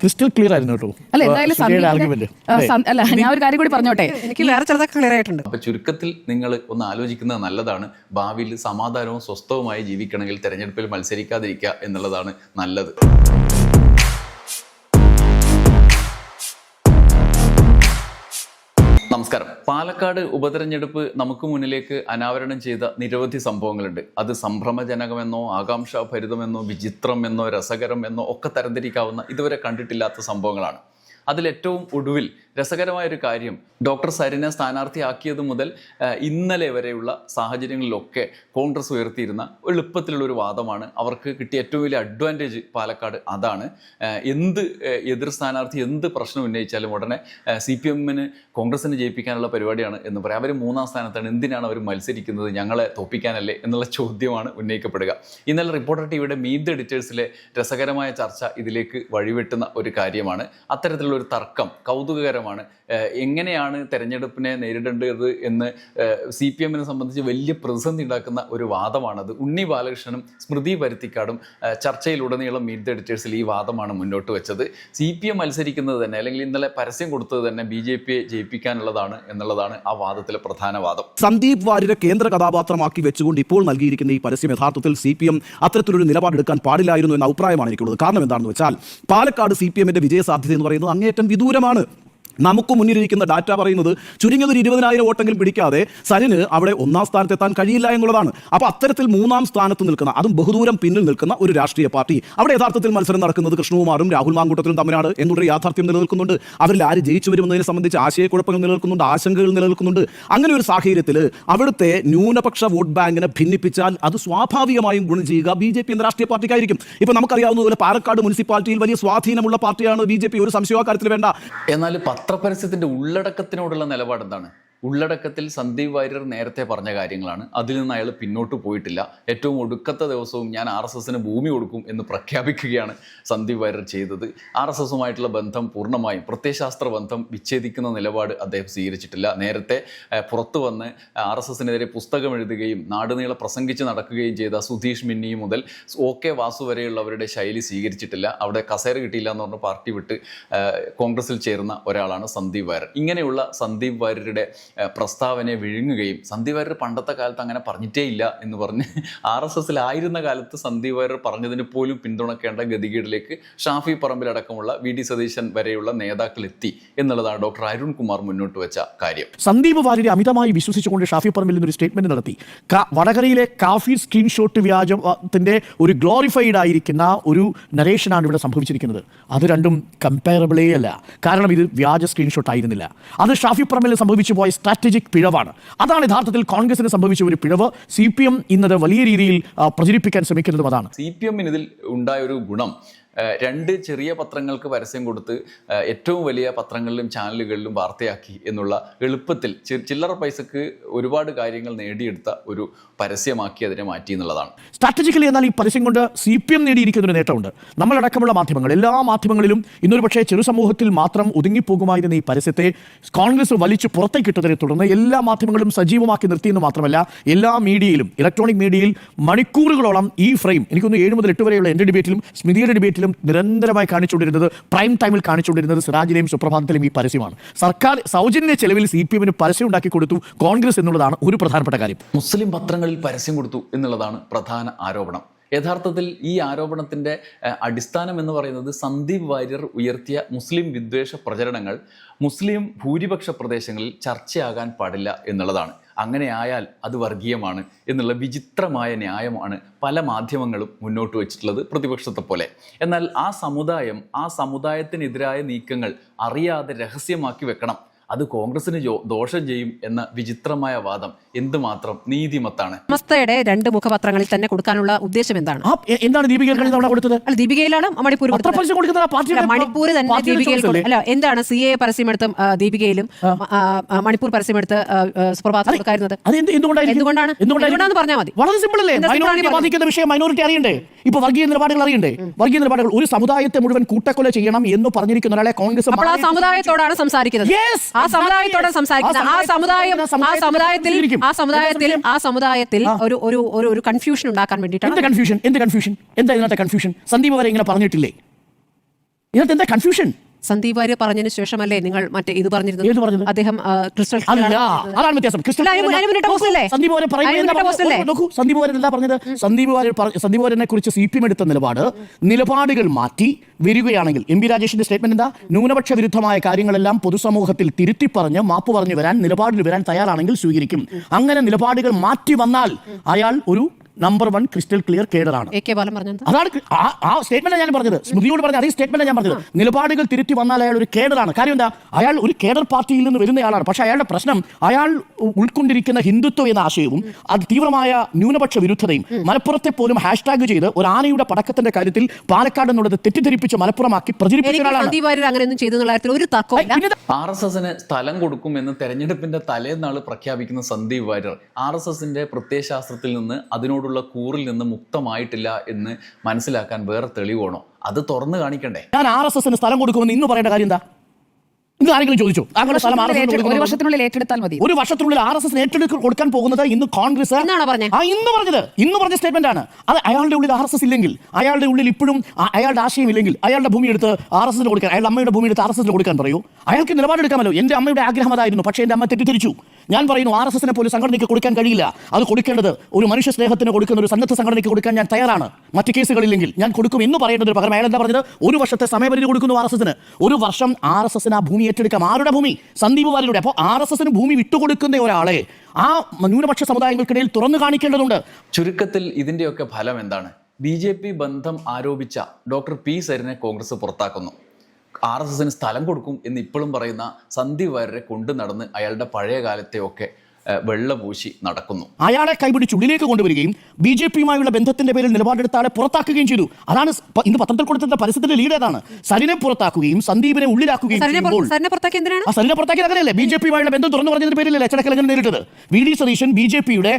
Crystal clear ആയിരുന്നു കേട്ടോ. അല്ല എന്തായാലും അല്ല ഞാൻ ഒരു കാര്യം കൂടി പറഞ്ഞോട്ടെ. എനിക്ക് വേറെ ചിലതൊക്കെ ക്ലിയർ ആയിട്ടുണ്ട്. അപ്പൊ ചുരുക്കത്തിൽ നിങ്ങൾ ഒന്ന് ആലോചിക്കുന്നത് നല്ലതാണ്. ഭാവിയിൽ സമാധാനവും സ്വസ്ഥവുമായി ജീവിക്കണമെങ്കിൽ തെരഞ്ഞെടുപ്പിൽ മത്സരിക്കാതിരിക്കുക എന്നുള്ളതാണ് നല്ലത്. നമസ്കാരം. പാലക്കാട് ഉപതെരഞ്ഞെടുപ്പ് നമുക്ക് മുന്നിലേക്ക് അനാവരണം ചെയ്ത നിരവധി സംഭവങ്ങളുണ്ട്. അത് സംഭ്രമജനകമെന്നോ ആകാംക്ഷാഭരിതമെന്നോ വിചിത്രം എന്നോ രസകരം എന്നോ ഒക്കെ തരംതിരിക്കാവുന്ന ഇതുവരെ കണ്ടിട്ടില്ലാത്ത സംഭവങ്ങളാണ്. അതിലേറ്റവും ഒടുവിൽ രസകരമായ ഒരു കാര്യം. ഡോക്ടർ സരിനെ സ്ഥാനാർത്ഥിയാക്കിയത് മുതൽ ഇന്നലെ വരെയുള്ള സാഹചര്യങ്ങളിലൊക്കെ കോൺഗ്രസ് ഉയർത്തിയിരുന്ന എളുപ്പത്തിലുള്ള ഒരു വാദമാണ്. അവർക്ക് കിട്ടിയ ഏറ്റവും വലിയ അഡ്വാന്റേജ് പാലക്കാട് അതാണ്. എന്ത് എതിർ സ്ഥാനാർത്ഥി എന്ത് പ്രശ്നം ഉന്നയിച്ചാലും ഉടനെ സി പി എമ്മിന് കോൺഗ്രസിന് ജയിപ്പിക്കാനുള്ള പരിപാടിയാണ് എന്ന് പറയാം. അവർ മൂന്നാം സ്ഥാനത്താണ്. എന്തിനാണ് അവർ മത്സരിക്കുന്നത്? ഞങ്ങളെ തോപ്പിക്കാനല്ലേ എന്നുള്ള ചോദ്യമാണ് ഉന്നയിക്കപ്പെടുക. ഇന്നലെ റിപ്പോർട്ടർ ടിവിയുടെ മീറ്റ് എഡിറ്റേഴ്സിലെ രസകരമായ ചർച്ച ഇതിലേക്ക് വഴിവെട്ടുന്ന ഒരു കാര്യമാണ്. അത്തരത്തിലുള്ള ഒരു തർക്കം കൗതുകകരമാണ് ഏഹ് എങ്ങനെയാണ് തെരഞ്ഞെടുപ്പിനെ നേരിടേണ്ടത് എന്ന് സി പി എമ്മിനെ സംബന്ധിച്ച് വലിയ പ്രതിസന്ധി ഉണ്ടാക്കുന്ന ഒരു വാദമാണത്. ഉണ്ണി ബാലകൃഷ്ണനും സ്മൃതി പരുത്തിക്കാടും ചർച്ചയിലുടനീളം മീറ്റ് എഡിറ്റേഴ്സിൽ ഈ വാദമാണ് മുന്നോട്ട് വെച്ചത്. സി പി എം മത്സരിക്കുന്നത് തന്നെ അല്ലെങ്കിൽ ഇന്നലെ പരസ്യം കൊടുത്തത് തന്നെ ബി ജെ പിയെ ജയിപ്പിക്കാനുള്ളതാണ് എന്നുള്ളതാണ് ആ വാദത്തിലെ പ്രധാന വാദം. സന്ദീപ് വാര്യരെ കേന്ദ്ര കഥാപാത്രമാക്കി വെച്ചുകൊണ്ട് ഇപ്പോൾ നൽകിയിരിക്കുന്ന ഈ പരസ്യം യഥാർത്ഥത്തിൽ സി പി എം അത്തരത്തിലൊരു നിലപാടെടുക്കാൻ പാടില്ലായിരുന്നു എന്ന അഭിപ്രായമാണ് എനിക്കുള്ളത്. കാരണം എന്താണെന്ന് വെച്ചാൽ പാലക്കാട് സി പി എമ്മിന്റെ വിജയസാധ്യത എന്ന് പറയുന്നത് അങ്ങേയറ്റം വിദൂരമാണ്. നമുക്ക് മുന്നിലിരിക്കുന്ന ഡാറ്റ പറയുന്നത് ചുരുങ്ങിയത് ഒരു ഇരുപതിനായിരം വോട്ടെങ്കിലും പിടിക്കാതെ സരിന് അവിടെ ഒന്നാം സ്ഥാനത്തെത്താൻ കഴിയില്ല എന്നുള്ളതാണ്. അപ്പോൾ അത്തരത്തിൽ മൂന്നാം സ്ഥാനത്ത് നിൽക്കുന്ന അതും ബഹുദൂരം പിന്നിൽ നിൽക്കുന്ന ഒരു രാഷ്ട്രീയ പാർട്ടി അവിടെ യഥാർത്ഥത്തിൽ മത്സരം നടക്കുന്നത് കൃഷ്ണകുമാറും രാഹുൽ മാങ്കൂട്ടത്തിലും തമ്മിലാണ് എന്നുള്ളൊരു യാഥാർത്ഥ്യം നിലനിൽക്കുന്നുണ്ട്. അവരിൽ ആര് ജയിച്ചു വരുമെന്നതിനെ സംബന്ധിച്ച് ആശയക്കുഴപ്പങ്ങൾ നിലനിൽക്കുന്നുണ്ട് ആശങ്കകൾ നിലനിൽക്കുന്നുണ്ട്. അങ്ങനെ ഒരു സാഹചര്യത്തിൽ അവിടുത്തെ ന്യൂനപക്ഷ വോട്ട് ബാങ്കിനെ ഭിന്നിപ്പിച്ചാൽ അത് സ്വാഭാവികമായും ഗുണം ചെയ്യുക ബി ജെ പി എന്ന രാഷ്ട്രീയ പാർട്ടിക്കായിരിക്കും. ഇപ്പം നമുക്കറിയാവുന്നതുപോലെ പാലക്കാട് മുനിസിപ്പാലിറ്റിയിൽ വലിയ സ്വാധീനമുള്ള പാർട്ടിയാണ് ബി ജെ പി. ഒരു സംശയവാ കാര്യത്തിൽ വേണ്ട. എന്നാൽ പത്രപരസ്യത്തിന്റെ ഉള്ളടക്കത്തിനോടുള്ള നിലപാട് എന്താണ് ഉള്ളടക്കത്തിൽ സന്ദീപ് വാര്യർ നേരത്തെ പറഞ്ഞ കാര്യങ്ങളാണ്. അതിൽ നിന്ന് അയാൾ പിന്നോട്ട് പോയിട്ടില്ല. ഏറ്റവും ഒടുക്കത്തെ ദിവസവും ഞാൻ ആർ എസ് എസിന് ഭൂമി കൊടുക്കും എന്ന് പ്രഖ്യാപിക്കുകയാണ് സന്ദീപ് വാര്യർ ചെയ്തത്. ആർ എസ് എസുമായിട്ടുള്ള ബന്ധം പൂർണമായും പ്രത്യയശാസ്ത്ര ബന്ധം വിച്ഛേദിക്കുന്ന നിലപാട് അദ്ദേഹം സ്വീകരിച്ചിട്ടില്ല. നേരത്തെ പുറത്തു വന്ന് ആർ എസ് എസിനെതിരെ പുസ്തകം എഴുതുകയും നാടുനീളെ പ്രസംഗിച്ച് നടക്കുകയും ചെയ്ത സുധീഷ് മിന്നി മുതൽ ഒ കെ വാസു വരെയുള്ളവരുടെ ശൈലി സ്വീകരിച്ചിട്ടില്ല. അവിടെ കസേര കിട്ടിയില്ല എന്ന് പറഞ്ഞ് പാർട്ടി വിട്ട് കോൺഗ്രസിൽ ചേർന്ന ഒരാളാണ് സന്ദീപ് വാര്യർ. ഇങ്ങനെയുള്ള സന്ദീപ് വാര്യരുടെ പ്രസ്താവനയെ വിഴുങ്ങുകയും സന്ദീപ് വാര്യർ പണ്ടത്തെ കാലത്ത് അങ്ങനെ പറഞ്ഞിട്ടേ ഇല്ല എന്ന് പറഞ്ഞ് ആർ എസ് എസിലായിരുന്ന കാലത്ത് സന്ദീപ് വാര്യർ പറഞ്ഞതിന് പോലും പിന്തുണക്കേണ്ട ഗതികേടിലേക്ക് ഷാഫി പറമ്പിലടക്കമുള്ള വി ഡി സതീശൻ വരെയുള്ള നേതാക്കൾ എത്തി എന്നുള്ളതാണ് ഡോക്ടർ അരുൺ കുമാർ മുന്നോട്ട് വെച്ച കാര്യം. സന്ദീപ് വാര്യരെ അമിതമായി വിശ്വസിച്ചുകൊണ്ട് ഷാഫി പറമ്പിൽ നിന്നൊരു സ്റ്റേറ്റ്മെന്റ് നടത്തി. വടകരയിലെ കാഫി സ്ക്രീൻഷോട്ട് വ്യാജത്തിന്റെ ഒരു ഗ്ലോറിഫൈഡ് ആയിരിക്കുന്ന ഒരു നരേഷനാണ് ഇവിടെ സംഭവിച്ചിരിക്കുന്നത്. അത് രണ്ടും കമ്പയറബിളേ അല്ല. കാരണം ഇത് വ്യാജ സ്ക്രീൻഷോട്ട് ആയിരുന്നില്ല. അത് ഷാഫി പറമ്പിൽ സംഭവിച്ചു പോയ സ്ട്രാറ്റജിക് പിഴവാണ്. അതാണ് യഥാർത്ഥത്തിൽ കോൺഗ്രസിന് സംഭവിച്ച ഒരു പിഴവ്. സി പി എം ഇന്നത് വലിയ രീതിയിൽ പ്രചരിപ്പിക്കാൻ ശ്രമിക്കുന്നതും അതാണ്. സി പി എമ്മിന് ഇതിൽ ഉണ്ടായ ഒരു ഗുണം രണ്ട് ചെറിയ പത്രങ്ങൾക്ക് പരസ്യം കൊടുത്ത് ഏറ്റവും വലിയ പത്രങ്ങളിലും ചാനലുകളിലും വാർത്തയാക്കി എന്നുള്ള എളുപ്പത്തിൽ ചില്ലറ പൈസക്ക് ഒരുപാട് കാര്യങ്ങൾ നേടിയെടുത്ത ഒരു പരസ്യമാക്കി അതിനെ മാറ്റി എന്നുള്ളതാണ്. സ്ട്രാറ്റജിക്കലി എന്നാൽ ഈ പരസ്യം കൊണ്ട് സി പി എം നേടിയിരിക്കുന്ന ഒരു നേട്ടമുണ്ട്. നമ്മളടക്കമുള്ള മാധ്യമങ്ങൾ എല്ലാ മാധ്യമങ്ങളിലും ഇന്നൊരു പക്ഷേ ചെറു സമൂഹത്തിൽ മാത്രം ഒതുങ്ങിപ്പോകുമായിരുന്ന ഈ പരസ്യത്തെ കോൺഗ്രസ് വലിച്ചു പുറത്തേക്ക് ഇട്ടതിനെ തുടർന്ന് എല്ലാ മാധ്യമങ്ങളും സജീവമാക്കി നിർത്തിയെന്ന് മാത്രമല്ല എല്ലാ മീഡിയയിലും ഇലക്ട്രോണിക് മീഡിയയിൽ മണിക്കൂറുകളോളം ഈ ഫ്രെയിം എനിക്കൊന്ന് ഏഴ് മുതൽ എട്ട് വരെയുള്ള എന്റെ ഡിബേറ്റിലും സ്മിതിയുടെ ഡിബേറ്റിലും നിരന്തരമായി കാണിച്ചുകൊണ്ടിരുന്നത് പ്രൈം ടൈമിൽ കാണിച്ചുകൊണ്ടിരുന്നത് സിറാജിലെയും സുപ്രഭാതത്തിലും ഈ പരസ്യമാണ്. സർക്കാർ സൗജന്യ ചെലവിൽ സി പി എമ്മിന് പരസ്യം ഉണ്ടാക്കി കൊടുത്തു. കോൺഗ്രസ് എന്നുള്ളതാണ് ഒരു പ്രധാനപ്പെട്ട കാര്യം. മുസ്ലിം പത്രങ്ങളിൽ പരസ്യം കൊടുത്തു എന്നുള്ളതാണ് പ്രധാന ആരോപണം. യഥാർത്ഥത്തിൽ ഈ ആരോപണത്തിന്റെ അടിസ്ഥാനം എന്ന് പറയുന്നത് സന്ദീപ് വാര്യർ ഉയർത്തിയ മുസ്ലിം വിദ്വേഷ പ്രചരണങ്ങൾ മുസ്ലിം ഭൂരിപക്ഷ പ്രദേശങ്ങളിൽ ചർച്ചയാകാൻ പാടില്ല എന്നുള്ളതാണ്. അങ്ങനെ ആയാൽ അത് വർഗീയമാണ് എന്നുള്ള വിചിത്രമായ ന്യായമാണ് പല മാധ്യമങ്ങളും മുന്നോട്ട് വെച്ചിട്ടുള്ളത് പ്രതിപക്ഷത്തെ പോലെ. എന്നാൽ ആ സമുദായം ആ സമുദായത്തിനെതിരായ നീക്കങ്ങൾ അറിയാതെ രഹസ്യമാക്കി വെക്കണം. അത് കോൺഗ്രസിന് ദോഷം ചെയ്യും എന്ന വിചിത്രമായ വാദം എന്തുമാത്രം നീതിമത്താണ്? സമസ്തയുടെ രണ്ട് മുഖപത്രങ്ങളിൽ തന്നെ കൊടുക്കാനുള്ള ഉദ്ദേശം എന്താണ്? ആ എ- എന്താണ് ദീപിക കൊടുത്തത്? അല്ല ദീപികയിലാണ് മണിപ്പൂർ കൊടുത്തത്. പത്രപരസ്യം കൊടുക്കുന്നത് ആ പാർട്ടിയുടെ- മണിപ്പൂർ തന്നെ പാർട്ടിയുടെ ദീപികയിൽ അല്ലേ? കൊടു- അല്ല? എന്താണ് സി എ പരസ്യമെടുത്തും ആ, ദീപികയിലും ആ, ആ, മണിപ്പൂർ പരസ്യമെടുത്ത് ആ, ആ, സുപ്രഭാതം കൊടുക്കായിരുന്നത്? അത് എന്ത് എന്തുകൊണ്ടായിരിക്കും? എന്തുകൊണ്ടാണ്? എന്തുകൊണ്ടാണെന്ന് പറഞ്ഞാൽ മതി. വളരെ സിമ്പിൾ അല്ലേ? എന്താ simple മൈനോറിറ്റി ആണെന്ന് ബാധിക്കുന്ന വിഷയം മൈനോറിറ്റി അറിയണ്ടേ? ഇപ്പൊ വർഗീയ നിലപാടുകൾ അറിയണ്ടേ? വർഗീയ നിലപാടുകൾ ഒരു സമുദായത്തെ മുഴുവൻ കൂട്ടക്കൊല ചെയ്യണം എന്ന് പറഞ്ഞിരിക്കുന്ന ഒരാളെ കോൺഗ്രസ് അപ്പോൾ ആ സമുദായത്തോടാണ് സംസാരിക്കുന്നത്. Yes, ആ സമുദായത്തോടാണ് exactly. സംസാരിക്കുന്നത്. ആ ആ സമുദായം ആ സമുദായത്തെ സമുദായത്തിൽ പ്രതിനിധീകരിക്കും. ആ സമുദായത്തിൽ ആ സമുദായത്തിൽ ഒരു ഒരു ഒരു ഒരു കൺഫ്യൂഷൻ ഉണ്ടാക്കാൻ എന്ത് എന്താ കൺഫ്യൂഷൻ എന്ത് കൺഫ്യൂഷൻ എന്താ ഇതിനകത്തെ കൺഫ്യൂഷൻ സന്ദീപ് വരെ ഇങ്ങനെ പറഞ്ഞിട്ടില്ലേ? ഇതിനകത്ത് എന്താ കൺഫ്യൂഷൻ സന്ദീപ് വാര്യർ പറഞ്ഞതിന് ശേഷമല്ലേ നിങ്ങൾ മറ്റേ ഇത് പറഞ്ഞിരുന്നത്? അദ്ദേഹം ക്രിസ്റ്റൽ അതാണ് വ്യത്യാസം. സന്ദീപ് വാര്യർ എന്താ പറഞ്ഞത്? സന്ദീപ് വാര്യർ സന്ദീപ് വാര്യനെ കുറിച്ച് സി പി എം എടുത്ത നിലപാട് നിലപാടുകൾ മാറ്റി വരികയാണെങ്കിൽ എം പി രാജേഷിന്റെ സ്റ്റേറ്റ്മെന്റ് എന്താ? ന്യൂനപക്ഷ വിരുദ്ധമായ കാര്യങ്ങളെല്ലാം പൊതുസമൂഹത്തിൽ തിരുത്തി പറഞ്ഞ് മാപ്പ് പറഞ്ഞു വരാൻ നിലപാടിൽ വരാൻ തയ്യാറാണെങ്കിൽ സ്വീകരിക്കും. അങ്ങനെ നിലപാടുകൾ മാറ്റി വന്നാൽ അയാൾ ഒരു നമ്പർ വൺ ക്രിസ്റ്റൽ ക്ലിയർ കേഡറാണ്. ആണ് കെ ബാലൻ പറഞ്ഞത് അതാണ് ആ- സ്റ്റേറ്റ്മെന്റ് ഞാൻ പറഞ്ഞത്. സ്മൃതിയോട് പറഞ്ഞ അതേ സ്റ്റേറ്റ്മെന്റ് ഞാൻ പറഞ്ഞത്. നിലപാടുകൾ തിരുത്തി വന്നാൽ അയാൾ ഒരു കേഡറാണ്. കാര്യം എന്താ? അയാൾ ഒരു കേഡർ പാർട്ടിയിൽ നിന്ന് വരുന്ന ആളാണ് പക്ഷെ അയാളുടെ പ്രശ്നം അയാൾ ഉൾക്കൊണ്ടിരിക്കുന്ന ഹിന്ദുത്വം എന്ന ആശയവും അത് തീവ്രമായ ന്യൂനപക്ഷ വിരുദ്ധതയും മലപ്പുറത്തെ പോലും ഹാഷ്ടാഗ് ചെയ്ത് ഒരു ആനയുടെ പടക്കത്തിന്റെ കാര്യത്തിൽ പാലക്കാട് എന്നുള്ളത് തെറ്റിദ്ധരിപ്പിച്ച് മലപ്പുറമാക്കി പ്രചരിപ്പിച്ച ആർ എസ് എസിന് സ്ഥലം കൊടുക്കുമെന്ന് തെരഞ്ഞെടുപ്പിന്റെ തലേന്നാൾ പ്രഖ്യാപിക്കുന്ന സന്ദീപ് വാര്യർ. ആർ എസ് എസിന്റെ പ്രത്യയശാസ്ത്രത്തിൽ നിന്ന് അതിനോടുള്ള കൂറിൽ നിന്ന് മുക്തമായിട്ടില്ല എന്ന് മനസ്സിലാക്കാൻ വേറെ തെളിവാണോ അത് തുറന്നു കാണിക്കണ്ടേ? ഞാൻ ആർ എസ് എസിന് സ്ഥലം കൊടുക്കുമെന്ന് ഇന്ന് പറയേണ്ട കാര്യം എന്താ? ഇന്ന് ആരെങ്കിലും ചോദിച്ചു? അങ്ങനെ സ്ഥലം ആർ എസ് ഒരു വർഷത്തിനുള്ളിൽ ഏറ്റെടുത്താൽ മതി. ഒരു വർഷത്തിനുള്ളിൽ ആർ എസ് എസ് ഏറ്റെടുത്ത് കൊടുക്കാൻ പോകുന്നത് ഇന്ന് കോൺഗ്രസ്? ആ ഇന്ന് പറഞ്ഞത്. ഇന്ന് പറഞ്ഞ സ്റ്റേറ്റ്മെന്റ് ആണ്. അത് അയാളുടെ ഉള്ളിൽ ആർ എസ് എസ് ഇല്ലെങ്കിൽ അയാളുടെ ഉള്ളിൽ ഇപ്പോഴും അയാളുടെ ആശയം ഇല്ലെങ്കിൽ അയാളുടെ ഭൂമി എടുത്ത് ആർ എസ് എസിന് കൊടുക്കാൻ അയാളുടെ അമ്മയുടെ ഭൂമി എടുത്ത് ആർ എസ് എസിന് കൊടുക്കാൻ പറയൂ. അയാൾക്ക് നിലപാടെടുക്കാമല്ലോ എന്റെ അമ്മയുടെ ആഗ്രഹം അതായിരുന്നു. പക്ഷേ എന്റെ അമ്മ തെറ്റിദ്ധരിച്ചു. ഞാൻ പറയുന്നു ആർ എസ് എസിനെ പോലും സംഘടനയ്ക്ക് കൊടുക്കാൻ കഴിയില്ല. അത് കൊടുക്കേണ്ടത് ഒരു മനുഷ്യ സ്നേഹത്തിന് കൊടുക്കുന്ന ഒരു സന്നദ്ധ സംഘടനയ്ക്ക് കൊടുക്കാൻ ഞാൻ തയ്യാറാണ്. മറ്റ് കേസുകളില്ലെങ്കിൽ ഞാൻ കൊടുക്കും എന്ന് പറയേണ്ടതിന് പകരം അയാൾ എന്താ പറഞ്ഞത്? ഒരു വർഷത്തെ സമയപരിധി കൊടുക്കുന്നു ആർ എസ് എസിന്. ഒരു വർഷം ആർ എസ് എസിന് ആ ഭൂമി ഏറ്റെടുക്കാം. ആരുടെ ഭൂമി? സന്ദീപ് വാര്യരുടെ. അപ്പോൾ ആർ എസ് എസിന് ഭൂമി വിട്ടുകൊടുക്കുന്ന ഒരാളെ ആ ന്യൂനപക്ഷ സമുദായങ്ങൾക്കിടയിൽ തുറന്നു കാണിക്കേണ്ടതുണ്ട്. ചുരുക്കത്തിൽ ഇതിന്റെയൊക്കെ ഫലം എന്താണ്? ബി ജെ പി ബന്ധം ആരോപിച്ച ഡോക്ടർ പി സരിനെ കോൺഗ്രസ് പുറത്താക്കുന്നു. ആർ എസ് എസിന് സ്ഥലം കൊടുക്കും എന്ന് ഇപ്പോഴും പറയുന്ന സന്ദീപ് വാര്യരെ കൊണ്ടു നടന്ന് അയാളുടെ പഴയ കാലത്തെയൊക്കെ ഏഹ്, വെള്ളപൂശി നടക്കുന്നു. അയാളെ കൈപിടിച്ച് ഉള്ളിലേക്ക് കൊണ്ടുവരികയും ബി ജെ പിയുമായുള്ള ബന്ധത്തിന്റെ പേരിൽ നിലപാടെടുത്ത ആളെ പുറത്താക്കുകയും ചെയ്തു. അതാണ് ഇന്ന് പത്രത്തിൽ കൊടുത്ത പരസ്യത്തിന്റെ ലീഡ് ഏതാണ്? സരിനെ പുറത്താക്കുകയും സന്ദീപിനെ ഉള്ളിലാക്കുകയും സരിനെ സരിനെ പുറത്താക്കി അങ്ങനെയല്ലേ? ബി ജെ പിയുമായുള്ള ബന്ധം തുറന്നു പറഞ്ഞതിന്റെ പേരിലല്ലേ അച്ചടക്കലംഘനം നേരിട്ടത്? V D Satheesan B J പിയുടെ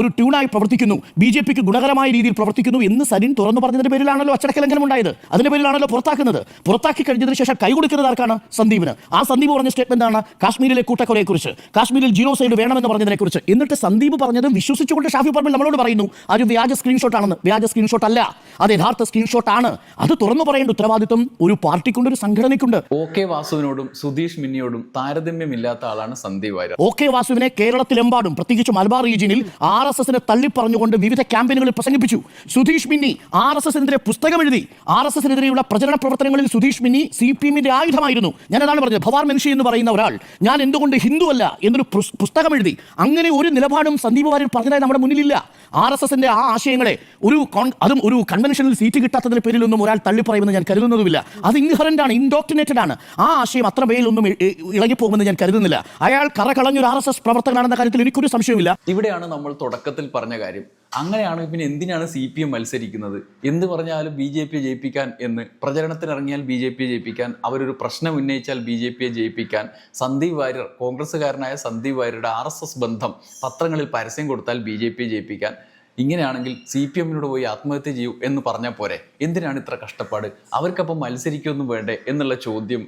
ഒരു ട്യൂണായി പ്രവർത്തിക്കുന്നു. ബി ജെ പിക്ക് ഗുണകരമായ രീതിയിൽ പ്രവർത്തിക്കുന്നു എന്ന് സരിൻ തുറന്നു പറഞ്ഞതിന്റെ പേരിലാണല്ലോ അച്ചടക്കലംഘനം ഉണ്ടായത് അതിന്റെ പേരിലാണല്ലോ പുറത്താക്കുന്നത്. പുറത്താക്കി കഴിഞ്ഞതിന് ശേഷം കൈ കൊടുക്കുന്നത് ആർക്കാണ്? സന്ദീപിന്. ആ സന്ദീപ് പറഞ്ഞ സ്റ്റേറ്റ്മെന്റ് ആണ് കാശ്മീരിലെ കൂട്ടക്കൊലയെ കുറിച്ച് കാശ്മീരിൽ ജീനോസൈഡ് വേണമെന്ന് പറഞ്ഞതിനെ കുറിച്ച് എന്നിട്ട് സന്ദീപ് പറഞ്ഞത് വിശ്വസിച്ചുകൊണ്ട് ഷാഫി പറമ്പിൽ നമ്മളോട് പറയുന്നു അത് വ്യാജ സ്ക്രീൻഷോട്ട് ആണെന്ന് വ്യാജ സ്ക്രീൻഷോട്ട് അല്ല അത് യഥാർത്ഥ സ്ക്രീൻഷോട്ട് ആണ് അത് തുറന്നു പറയേണ്ട ഉത്തരവാദിത്വം ഒരു പാർട്ടിക്കുണ്ട് ഒരു സംഘടനയ്ക്കുണ്ട്. ഒ കെ വാസുവിനോടും സുധീഷ് മിന്നിയോടും താരതമ്യമില്ലാത്ത ആളാണ് സന്ദീപ് വാര്യർ. ഒ കെ വാസുവിനെ കേരളത്തിലെമ്പാടും പ്രത്യേകിച്ച് മലബാർ റീജിയനിൽ ആർ എസ് എസിനെ തള്ളിപ്പറഞ്ഞുകൊണ്ട് വിവിധ ക്യാമ്പയിനുകളിൽ പ്രസംഗിപ്പിച്ചു. സുധീഷ് മിന്നി ആർ എസ് എസിനെതിരെ പുസ്തകം എഴുതി ആർ എസ് എസിനെതിരെയുള്ള പ്രചരണ പ്രവർത്തനങ്ങളിൽ സുധീഷ് മിന്നി സി പി എമ്മിന്റെ ആയുധമായിരുന്നു. ഞാൻ അതാണ് പറഞ്ഞത് ഭവാർ മെൻഷി എന്ന് പറയുന്ന ഒരാൾ. ഞാൻ എന്തുകൊണ്ട് ഹിന്ദുവല്ല എന്നൊരു പുസ്തകം എഴുതി അങ്ങനെ ഒരു നിലപാടും സന്ദീപ് വാര്യർ പറഞ്ഞതായി നമ്മുടെ മുന്നിലില്ല. ആർ എസ് എസിന്റെ ആ ആശയങ്ങളെ ഒരു അതും ഒരു കൺവെൻഷനിൽ സീറ്റ് കിട്ടാത്തതിന്റെ പേരിലൊന്നും ഒരാൾ തള്ളിപ്പറയുമെന്ന് ഞാൻ കരുതുന്നതുമില്ല. അത് ഇൻഹറന്റ് ആണ് ഇൻഡോക്ടിനേറ്റഡ് ആണ്. ആ ആശയം അത്ര പേരിലൊന്നും ഇളകിപ്പോകുമെന്ന് ഞാൻ കരുതുന്നില്ല. അയാൾ കറ കളഞ്ഞൊരു ആർ എസ് എസ് പ്രവർത്തകനാണെന്ന കാര്യത്തിൽ എനിക്കൊരു സംശയമില്ല ഇവിടെയാണ് നമ്മൾ തുടക്കത്തിൽ പറഞ്ഞ കാര്യം. അങ്ങനെയാണ് പിന്നെ എന്തിനാണ് സി പി എം മത്സരിക്കുന്നത്? എന്ത് പറഞ്ഞാലും ബി ജെ പിയെ ജയിപ്പിക്കാൻ എന്ന് പ്രചരണത്തിനിറങ്ങിയാൽ ബി ജെ പിയെ ജയിപ്പിക്കാൻ അവരൊരു പ്രശ്നം ഉന്നയിച്ചാൽ ബി ജെ പിയെ ജയിപ്പിക്കാൻ സന്ദീപ് വാര്യർ കോൺഗ്രസ്സുകാരനായ സന്ദീപ് വാര്യരുടെ ആർ എസ് എസ് ബന്ധം പത്രങ്ങളിൽ പരസ്യം കൊടുത്താൽ ബി ജെ പിയെ ജയിപ്പിക്കാൻ ഇങ്ങനെയാണെങ്കിൽ സി പി എമ്മിനോട് പോയി ആത്മഹത്യ ചെയ്യൂ എന്ന് പറഞ്ഞാൽ പോരെ. എന്തിനാണ് ഇത്ര കഷ്ടപ്പാട്? അവർക്കപ്പം മത്സരിക്കൊന്നും വേണ്ടേ എന്നുള്ള ചോദ്യം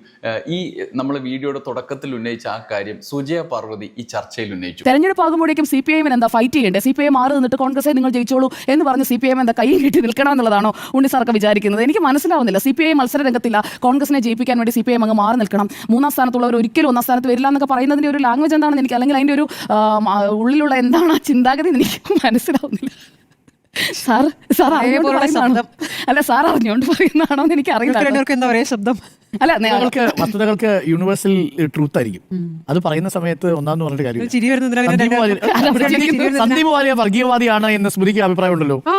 ഈ നമ്മൾ വീഡിയോയുടെ തുടക്കത്തിൽ ഉന്നയിച്ച ആ കാര്യം സുജയ പാർവതി ഈ ചർച്ചയിൽ ഉന്നയിച്ചു. തെരഞ്ഞെടുപ്പ് ആകുമ്പോഴേക്കും സി പി എമ്മിന് എന്താ ഫൈറ്റ് ചെയ്യേണ്ടത് സി പി എം മാറി നിന്നിട്ട് കോൺഗ്രസ് നിങ്ങൾ ജയിച്ചോളൂ എന്ന് പറഞ്ഞ് സി പി എം എന്താ കൈ കെട്ടി നിൽക്കണം എന്നുള്ളതാണോ ഉണ്ണി സാർക്ക് വിചാരിക്കുന്നത്? എനിക്ക് മനസ്സിലാവുന്നില്ല. സി പി ഐ മത്സര രംഗത്തില്ല കോൺഗ്രസിനെ ജയിപ്പിക്കാൻ വേണ്ടി സി പി എം അങ്ങ് മാറി നിൽക്കണം. മൂന്നാം സ്ഥാനത്തുള്ളവർ ഒരിക്കലും ഒന്നാം സ്ഥാനത്ത് വരില്ല എന്നൊക്കെ പറയുന്നതിന്റെ ഒരു ലാംഗ്വേജ് എന്താണെന്ന് എനിക്ക് അല്ലെങ്കിൽ അതിന്റെ ഒരു ഉള്ളിലുള്ള എന്താണ് ആ ചിന്താഗതി എനിക്ക് മനസ്സിലാവുന്നില്ല. സാർ സാർ ശബ്ദം. അല്ല സാർ അറിഞ്ഞുകൊണ്ട് പറയുന്നതാണോ എന്ന് എനിക്ക് അറിയില്ല ശബ്ദം? അല്ല ഞങ്ങൾക്ക് വസ്തുതകൾക്ക് വസ്തുതകൾക്ക് യൂണിവേഴ്സൽ ട്രൂത്ത് ആയിരിക്കും അത് പറയുന്ന സമയത്ത് ഒന്നാന്ന് പറഞ്ഞിട്ട് കാര്യം സന്ദീപ് വാര്യ വർഗീയവാദിയാണ് എന്ന് സ്മൃതിക്ക് അഭിപ്രായമുണ്ടല്ലോ ആ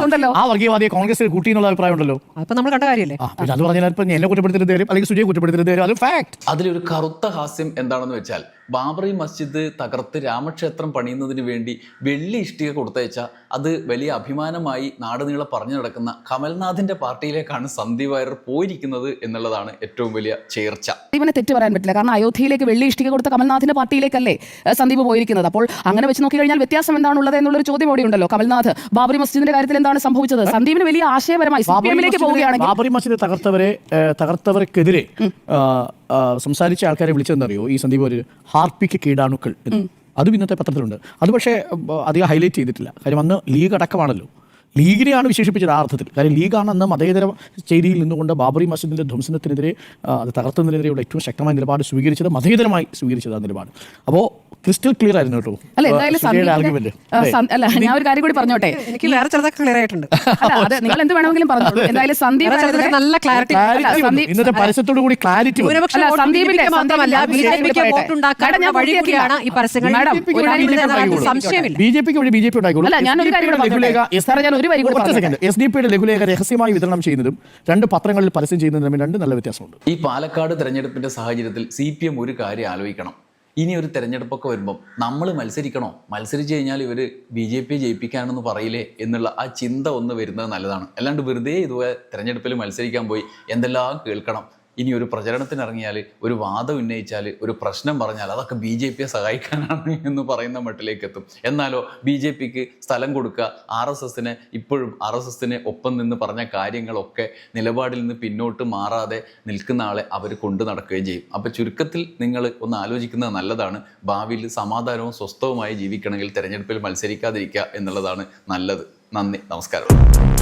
ഉണ്ടല്ലോ. ആ വർഗീയവാദിയെ കോൺഗ്രസിൽ കൂട്ടി എന്നുള്ള അഭിപ്രായമുണ്ടല്ലോ അപ്പൊ നമ്മൾ കണ്ട പിന്നെ അത് പറഞ്ഞാൽ ഇപ്പൊ എന്നെ കുറ്റപ്പെടുത്തരുത് തരും അല്ലെങ്കിൽ സുജയെ കുറ്റപ്പെടുത്തരുത് തരും അത് ഫാക്ട് അതിലൊരു കറുത്ത ഹാസ്യം എന്താണെന്ന് വെച്ചാൽ ബാബറി മസ്ജിദ് തകർത്ത് രാമക്ഷേത്രം പണിയുന്നതിന് വേണ്ടി വെള്ളി ഇഷ്ടിക കൊടുത്തയച്ച അത് വലിയ അഭിമാനമായി നാടുനീളെ പറഞ്ഞു നടക്കുന്ന കമൽനാഥിന്റെ പാർട്ടിയിലേക്കാണ് സന്ദീപ് വാര്യർ പോയിരിക്കുന്നത് എന്നുള്ളതാണ് ഏറ്റവും വലിയ ചേർച്ച. ഇവനെ തെറ്റ് പറയാൻ പറ്റില്ല. കാരണം അയോധ്യയിലേക്ക് വെള്ളി ഇഷ്ടിക കൊടുത്ത കമൽനാഥിന്റെ പാർട്ടിയിലേക്കല്ലേ സന്ദീപ് പോയിരിക്കുന്നത്. അപ്പോൾ അങ്ങനെ വെച്ച് നോക്കി കഴിഞ്ഞാൽ വ്യത്യാസം എന്താണുള്ളത് എന്നുള്ളൊരു ചോദ്യം അവിടെ ഉണ്ടല്ലോ. കമൽനാഥ് ബാബറി മസ്ജിദിന്റെ കാര്യത്തിൽ എന്താണ് സംഭവിച്ചത്? സന്ദീപിന് വലിയ ആശയപരമായി പോവുകയാണെങ്കിൽ ബാബറി മസ്ജിദ് തകർത്തവരെ തകർത്തവർക്കെതിരെ സംസാരിച്ച ആൾക്കാരെ വിളിച്ചതെന്നറിയോ ഈ സന്ദീപ് ഒരു ഹാർപ്പിക്ക് കീടാണുക്കൾ അതും ഇന്നത്തെ പത്രത്തിലുണ്ട്. അത് പക്ഷേ അധികം ഹൈലൈറ്റ് ചെയ്തിട്ടില്ല. കാര്യം അന്ന് ലീഗ് അടക്കമാണല്ലോ. ലീഗിനെയാണ് വിശേഷിപ്പിച്ചത് ആ അർത്ഥത്തിൽ. കാര്യം ലീഗാണ് അന്ന് മതേതര ചേരിയിൽ നിന്നുകൊണ്ട് ബാബറി മസ്ജിദിന്റെ ധ്വംസനത്തിനെതിരെ അത് തകർത്തുന്നതിനെതിരെയുള്ള ഏറ്റവും ശക്തമായ നിലപാട് സ്വീകരിച്ചത് മതേതരമായി സ്വീകരിച്ചത് ആ നിലപാട്. അപ്പോൾ ക്രിസ്റ്റൽ ക്ലിയർ ആയിരുന്നു കേട്ടോ അല്ല എന്തായാലും അല്ലേ? ഞാൻ ഒരു കാര്യം കൂടി പറഞ്ഞോട്ടെ എനിക്ക് വേറെ ചിലതൊക്കെ ക്ലിയർ ആയിട്ടുണ്ട് അല്ല അതെ നിങ്ങൾ എന്ത് വേണമെങ്കിലും പറഞ്ഞോളൂ എന്തായാലും സന്ദീപ് വേറെ ചിലതൊക്കെ നല്ല ക്ലാരിറ്റി വന്നു. സന്ദീപ്- ഇന്നത്തെ പരസ്യത്തോടു കൂടി ക്ലാരിറ്റി അല്ല, വോട്ട് സന്ദീപിന്റെ- BJP ക്ക് മാത്രമല്ല സന്ദീപിന്റെ- ബി ജെ പിക്ക് പറയട്ടെ. വോട്ട് ഉണ്ടാക്കാനുള്ള ഞാൻ വഴി കൂടിയാണ് ഈ പരസ്യങ്ങൾ മാഡം, ഒരു കാര്യം സംശയമില്ല ബി ജെ പിക്ക് വഴി ബി ജെ പി ഉണ്ടായിക്കോളൂ അല്ല, ഞാനൊരു കാര്യം കൂടെ പറഞ്ഞോട്ടെ. സാറേ, ഞാൻ ഒരു വരി കൂടി പറഞ്ഞോട്ടെ. എസ് ഡി പിയുടെ ലഘുലേഖ രഹസ്യമായി വിതരണം ചെയ്യുന്നതും രണ്ട് പത്രങ്ങളിൽ പരസ്യം ചെയ്യുന്നതും തമ്മിൽ രണ്ട് നല്ല വ്യത്യാസമുണ്ട് ഈ പാലക്കാട് തെരഞ്ഞെടുപ്പിന്റെ സാഹചര്യത്തിൽ സി പി എം ഒരു കാര്യം ആലോചിക്കണം ഇനി ഒരു തെരഞ്ഞെടുപ്പൊക്കെ വരുമ്പം നമ്മൾ മത്സരിക്കണോ? മത്സരിച്ച് കഴിഞ്ഞാൽ ഇവർ ബി ജെ പി ജയിപ്പിക്കാനെന്ന് പറയില്ലേ എന്നുള്ള ആ ചിന്ത ഒന്ന് വരുന്നത് നല്ലതാണ്. അല്ലാണ്ട് വെറുതെ ഇതുപോലെ തെരഞ്ഞെടുപ്പിൽ മത്സരിക്കാൻ പോയി എന്തെല്ലാം കേൾക്കണം. ഇനി ഒരു പ്രചരണത്തിന് ഇറങ്ങിയാൽ ഒരു വാദം ഉന്നയിച്ചാൽ ഒരു പ്രശ്നം പറഞ്ഞാൽ അതൊക്കെ ബി ജെ പിയെ സഹായിക്കാനാണ് എന്ന് പറയുന്ന മട്ടിലേക്ക് എത്തും എന്നാലോ ബി ജെ പിക്ക് സ്ഥലം കൊടുക്കുക ആർ എസ് എസിനെ ഇപ്പോഴും ആർ എസ് എസിന് ഒപ്പം നിന്ന് പറഞ്ഞ കാര്യങ്ങളൊക്കെ നിലപാടിൽ നിന്ന് പിന്നോട്ട് മാറാതെ നിൽക്കുന്ന ആളെ അവർ കൊണ്ടു നടക്കുകയും ചെയ്യും. അപ്പോൾ ചുരുക്കത്തിൽ നിങ്ങൾ ഒന്ന് ആലോചിക്കുന്നത് നല്ലതാണ്. ഭാവിയിൽ സമാധാനവും സ്വസ്ഥവുമായി ജീവിക്കണമെങ്കിൽ തിരഞ്ഞെടുപ്പിൽ മത്സരിക്കാതിരിക്കുക എന്നുള്ളതാണ് നല്ലത്. നന്ദി. നമസ്കാരം.